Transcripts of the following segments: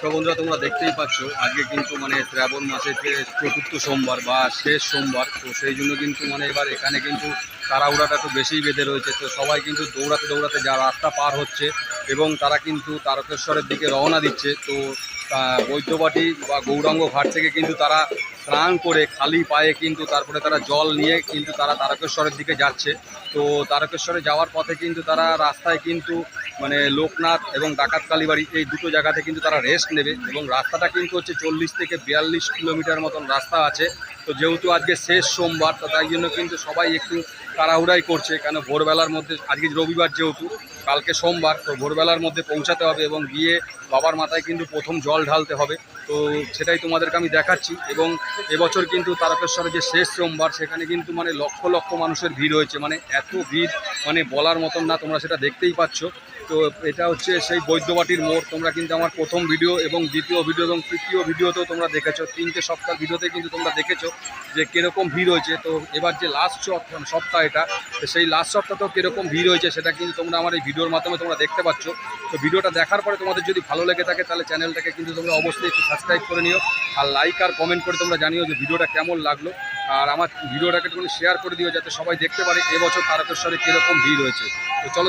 তো বন্ধুরা, তোমরা দেখতেই পাচ্ছ আজকে কিন্তু মানে শ্রাবণ মাসের যে চতুর্থ সোমবার বা শেষ সোমবার, তো সেই জন্য কিন্তু মানে এবার এখানে কিন্তু তাড়াহুড়াটা একটু বেশিই বেঁধে রয়েছে। তো সবাই কিন্তু দৌড়াতে দৌড়াতে যা রাস্তা পার হচ্ছে এবং তারা কিন্তু তারকেশ্বরের দিকে রওনা দিচ্ছে। তো বৈদ্যবাটি বা গৌরাঙ্গ ঘাট থেকে কিন্তু তারা স্নান করে খালি পায়ে কিন্তু তারপরে তারা জল নিয়ে কিন্তু তারা তারকেশ্বরের দিকে যাচ্ছে। তো তারকেশ্বরে যাওয়ার পথে কিন্তু তারা রাস্তায় কিন্তু মানে লোকনাথ এবং ডাকাত কালীবাড়ি এই দুটো জায়গাতে কিন্তু তারা রেস্ট নেবে এবং রাস্তাটা কিন্তু হচ্ছে চল্লিশ থেকে বিয়াল্লিশ কিলোমিটার মতন রাস্তা আছে। তো যেহেতু আজকে শেষ সোমবার, তো তাই জন্য কিন্তু সবাই একটু তাড়াহুড়াই করছে, কেন ভোরবেলার মধ্যে, আজকে রবিবার যেহেতু, কালকে সোমবার, তো ভোরবেলার মধ্যে পৌঁছাতে হবে এবং গিয়ে বাবার মাথায় কিন্তু প্রথম জল ঢালতে হবে। তো সেটাই তোমাদেরকে আমি দেখাচ্ছি এবং এবছর কিন্তু তারকেশ্বরের যে শেষ সোমবার, সেখানে কিন্তু মানে লক্ষ লক্ষ মানুষের ভিড় হয়েছে। মানে এত ভিড় মানে বলার মতন না, তোমরা সেটা দেখতেই পাচ্ছ। তো এটা হচ্ছে সেই বৈদ্যবাটির মোড়, তোমরা কিন্তু আমার প্রথম ভিডিও এবং দ্বিতীয় ভিডিও এবং তৃতীয় ভিডিওতেও তোমরা দেখেছ। তিনটে সপ্তাহ ভিডিওতে কিন্তু তোমরা দেখেছ। যে কীরকম ভিড় হয়েছে, তো এবার যে লাস্ট সপ্তাহ এটা সেই লাস্ট সপ্তাহতেও কীরকম ভিড় হয়েছে সেটা কিন্তু তোমরা আমার এই ভিডিওর মাধ্যমে তোমরা দেখতে পাচ্ছ। তো ভিডিওটা দেখার পরে তোমাদের যদি ভালো লেগে থাকে, তাহলে চ্যানেলটাকে কিন্তু তোমরা অবশ্যই একটু সাবস্ক্রাইব করে নিও, আর লাইক আর কমেন্ট করে তোমরা জানিও যে ভিডিওটা কেমন লাগল। আর আমার ভিডিওটাকে একটু শেয়ার করে দিও, যাতে সবাই দেখতে পারে এবছর তারকেশ্বরে কীরকম ভিড় হয়েছে। তো চলো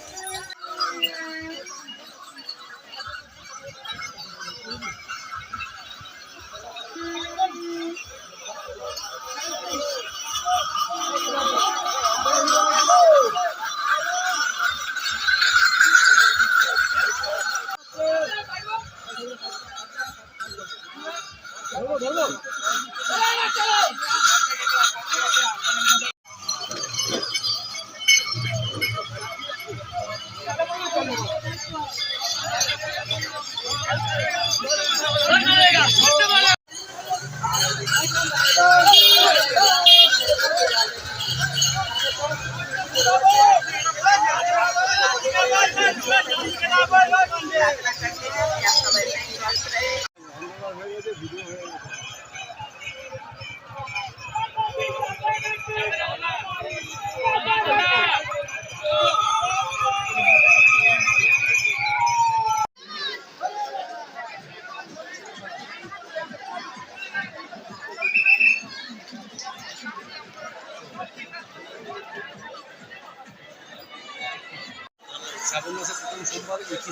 শ্রাবণ মাসের প্রথম সোমবারে দেখি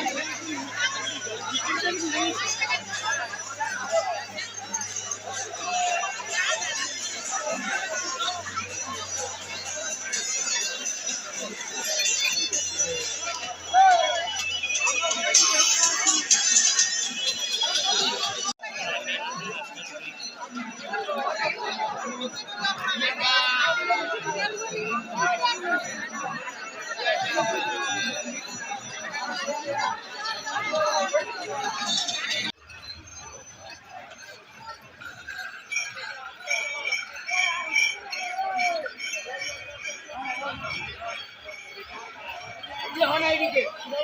তো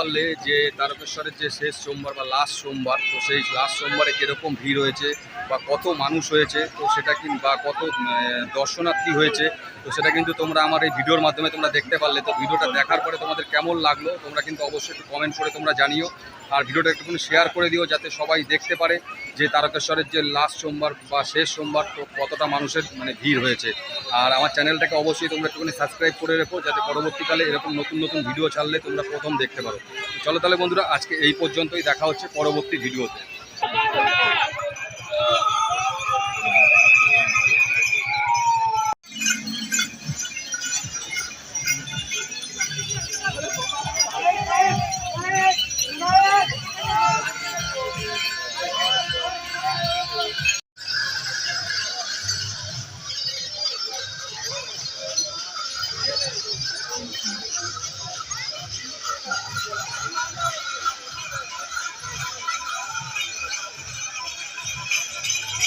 পারলে যে তারকেশ্বরের যে শেষ সোমবার বা লাস্ট সোমবার, তো সেই লাস্ট সোমবারে কীরকম ভিড় হয়েছে বা কত মানুষ হয়েছে, তো সেটা কি বা কত দর্শনার্থী হয়েছে, তো সেটা কিন্তু তোমরা আমার এই ভিডিওর মাধ্যমে তোমরা দেখতে পারলে। তো ভিডিওটা দেখার পরে তোমাদের কেমন লাগল, তোমরা কিন্তু অবশ্যই একটু কমেন্ট করে তোমরা জানিও। আর ভিডিওটা একটুখানি শেয়ার করে দিও যাতে সবাই দেখতে পারে যে তারকেশ্বরের যে লাস্ট সোমবার বা শেষ সোমবার, তো কতটা মানুষের মানে ভিড় হয়েছে। আর আমার চ্যানেলটাকে অবশ্যই তোমরা একটুখানি সাবস্ক্রাইব করে রেখো, যাতে পরবর্তীকালে এরকম নতুন নতুন ভিডিও ছাড়লে তোমরা প্রথম দেখতে পারো। চলো তাহলে বন্ধুরা, আজকে এই পর্যন্তই, দেখা হচ্ছে পরবর্তী ভিডিওতে